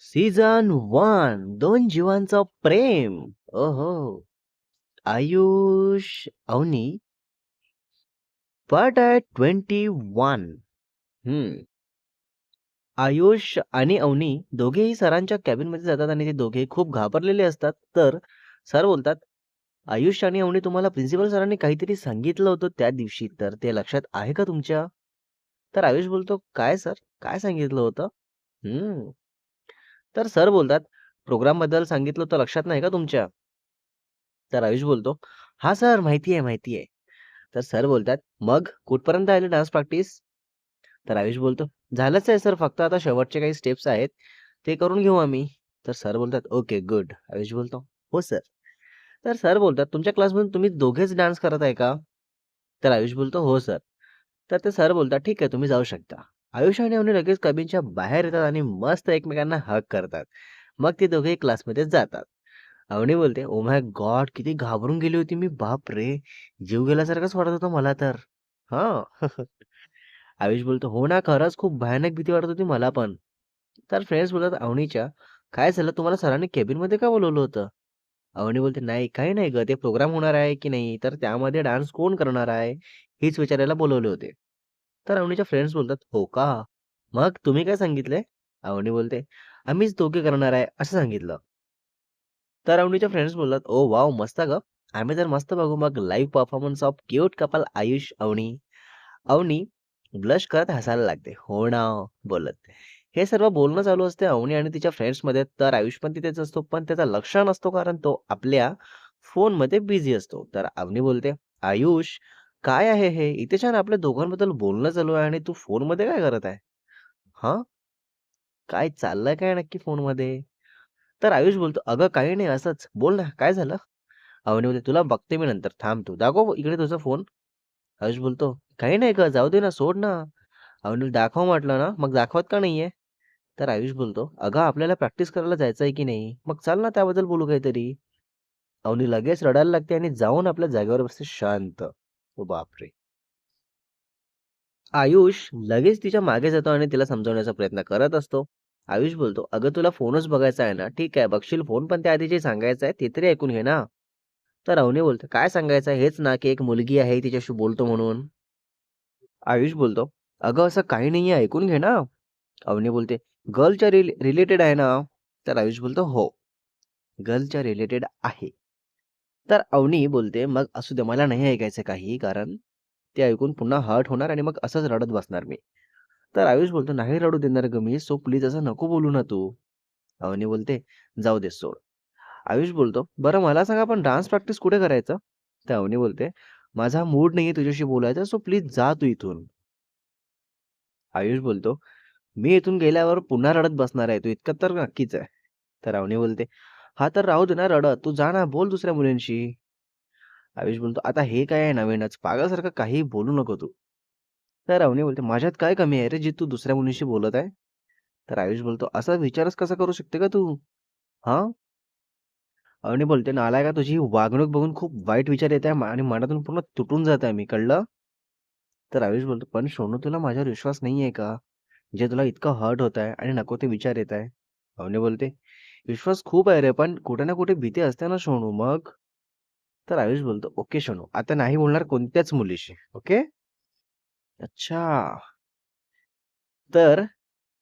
Season one दोन जीवांचं प्रेम. ओहो. आयुष अवनी. पार्ट आहे ट्वेंटी वन. हम्म. आयुष आणि अवनी दोघेही सरांच्या कॅबिनमध्ये जातात आणि ते दोघे खूप घाबरलेले असतात. तर सर बोलतात आयुष आणि अवनी तुम्हाला प्रिन्सिपल सरांनी काहीतरी सांगितलं होतं त्या दिवशी तर ते लक्षात आहे का तुमच्या? तर आयुष बोलतो काय सर? काय सांगितलं होतं? हम्म. तर सर बोलतात प्रोग्रामबद्दल सांगितलं होतं लक्षात नाही का तुमच्या? तर आयुष बोलतो हा सर माहिती आहे माहिती आहे. तर सर बोलतात मग कुठपर्यंत आले डान्स प्रॅक्टिस? तर आयुष बोलतो झालंच आहे सर फक्त आता शेवटचे काही स्टेप्स आहेत ते करून घेऊ आम्ही. तर सर बोलतात ओके गुड. आयुष बोलतो हो सर. तर सर बोलतात तुमच्या क्लासमधून तुम्ही दोघेच डान्स करत आहे का? तर आयुष बोलतो हो सर. तर ते सर बोलतात ठीक आहे तुम्ही जाऊ शकता. आयुष आणि अवनी लगेच कबिनच्या बाहेर येतात आणि मस्त एकमेकांना हक करतात. मग ते दोघे क्लासमध्ये जातात. अवनी बोलते ओ माय गॉड किती घाबरून गेली होती मी बाप रे! जीव गेल्यासारखंच वाटत होतं मला तर. हा. आयुष बोलतो हो ना खरंच खूप भयानक भीती वाटत होती मला पण. तर फ्रेंड्स बोलतात अवनीच्या काय झालं? तुम्हाला सरांनी केबिनमध्ये का बोलवलं होतं? अवनी बोलते नाही काही नाही ग ते प्रोग्राम होणार आहे की नाही? तर त्यामध्ये डान्स कोण करणार आहे? हेच विचारायला बोलवले होते. तर अवनीच्या फ्रेंड्स बोलतात हो का? मग तुम्ही काय सांगितले अवनी बोलते आम्हीच दोघे करणार आहे असं सांगितलं. तर अवनीच्या फ्रेंड्स बोलतात ओ वाव मस्त ग. आम्ही तर मस्त बघू मग लाईव्ह परफॉर्मन्स ऑफ क्यूट कपाल आयुष अवनी अवनी ब्लश करत हसायला लागते हो ना बोलत. हे सर्व बोलणं चालू असते अवनी आणि तिच्या फ्रेंड्समध्ये तर आयुष पण तिथेच असतो पण त्याचा लक्ष नसतो कारण तो आपल्या फोनमध्ये बिझी असतो. तर अवनी बोलते आयुष काय आहे हे? इथे छान आपल्या दोघांबद्दल बोलणं चालू आहे आणि तू फोनमध्ये काय करत आहे? हा? काय चाललंय काय नक्की फोनमध्ये तर आयुष बोलतो अगं काही नाही असंच. बोल ना काय झालं? अवनी बोलते तुला बघते मी नंतर. थांब तू. दाखव इकडे तुझा फोन. आयुष बोलतो काही नाही का जाऊ दे ना सोड ना. अवनी दाखव म्हटलं ना मग दाखवत का नाहीये? तर आयुष बोलतो अगं आपल्याला प्रॅक्टिस करायला जायचं आहे की नाही? मग चाल ना त्याबद्दल बोलू काहीतरी. अवनी लगेच रडायला लागते आणि जाऊन आपल्या जागेवर बसते शांत. बापरे! आयुष लगेच तिच्यामागे जातो आणि तिला समजवण्याचा प्रयत्न करत असतो. आयुष बोलतो अगं तुला फोनच बघायचा आहे ना? ठीक आहे बघशील फोन पण त्याआधी जे सांगायचं आहे ते तरी ऐकून घे ना. तर अवनी बोलतो काय सांगायचं हेच ना की एक मुलगी आहे तिच्याशी बोलतो म्हणून. आयुष बोलतो अगं असं काही नाहीये ऐकून घे ना. अवनी बोलते गर्लच्या रिलेटेड आहे ना? तर आयुष बोलतो हो गर्लच्या रिलेटेड आहे. तर अवनी बोलते मग असू दे मला नाही ऐकायचं काही कारण ते ऐकून पुन्हा हर्ट होणार आणि मग असंच रडत बसणार मी. तर आयुष बोलतो नाही रडू देणार ग मी सो प्लीज असं नको बोलू ना तू. अवनी बोलते जाऊ दे सोड. आयुष बोलतो बरं मला सांगा पण डान्स प्रॅक्टिस कुठे करायचं? तर अवनी बोलते माझा मूड नाहीये तुझ्याशी बोलायचा सो प्लीज जा तू इथून. आयुष बोलतो मी इथून गेल्यावर पुन्हा रडत बसणार आहे तू इतकं तर नक्कीच आहे. तर अवनी बोलते हा तर राहू दे ना रडत. तू जा ना बोल दुसऱ्या मुलींशी. आयुष बोलतो आता हे काय आहे नवीनच? पागलसारखं काही बोलू नको तू. तर अवनी बोलते माझ्यात काय कमी आहे रे जे तू दुसऱ्या मुलींशी बोलत आहे? तर आयुष बोलतो असा विचारच कसा करू शकते का तू? हा? अवनी बोलते नालाय का तुझी वागणूक बघून खूप वाईट विचार येत आहे आणि मनातून पूर्ण तुटून जात आहे मी कळलं? तर आयुष बोलतो पण सोनू तुला माझ्यावर विश्वास नाही आहे का? जे तुला इतकं हर्ट होत आहे आणि नको ते विचार येत आहे. अवनी बोलते विश्वास खूप आहे रे पण कुठे ना कुठे भीती असते ना सोनू मग? तर आयुष बोलतो ओके सोनू आता नाही बोलणार कोणत्याच मुलीशी ओके? अच्छा. तर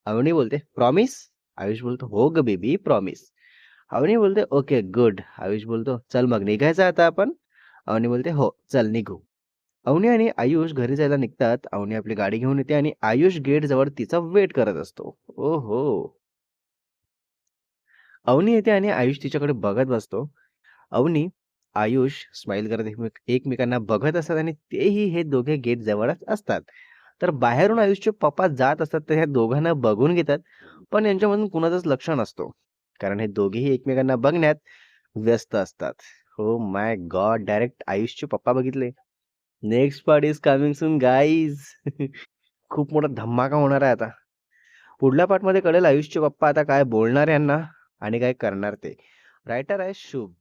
अवनी बोलते प्रॉमिस आयुष बोलतो हो ग बेबी प्रॉमिस अवनी बोलते ओके गुड आयुष बोलतो चल मग निघायचं आता आपण? अवनी बोलते हो चल निघू. अवनी आणि आयुष घरी जायला निघतात अवनी आपली गाडी घेऊन येते आणि आयुष गेट जवळ तिचा वेट करत असतो. ओ हो अवनी येते आणि आयुष तिच्याकडे बघत बसतो. अवनी आयुष स्माईल करत एकमेक एकमेकांना बघत असतात आणि तेही हे दोघे गेट जवळच असतात. तर बाहेरून आयुषचे पप्पा जात असतात तर ह्या दोघांना बघून घेतात पण यांच्यामधून कुणाचंच लक्ष नसतो. कारण हे दोघेही एकमेकांना बघण्यात व्यस्त असतात. हो माय गॉड डायरेक्ट आयुषचे पप्पा बघितले. Next part is coming soon guys खूप मोठा धमाका होणार आहे आता. पुढल्या पार्टमध्ये कळेल आयुषचे पप्पा आता काय बोलणार यांना. आणि काय करणार ते? रायटर आहे शुभ.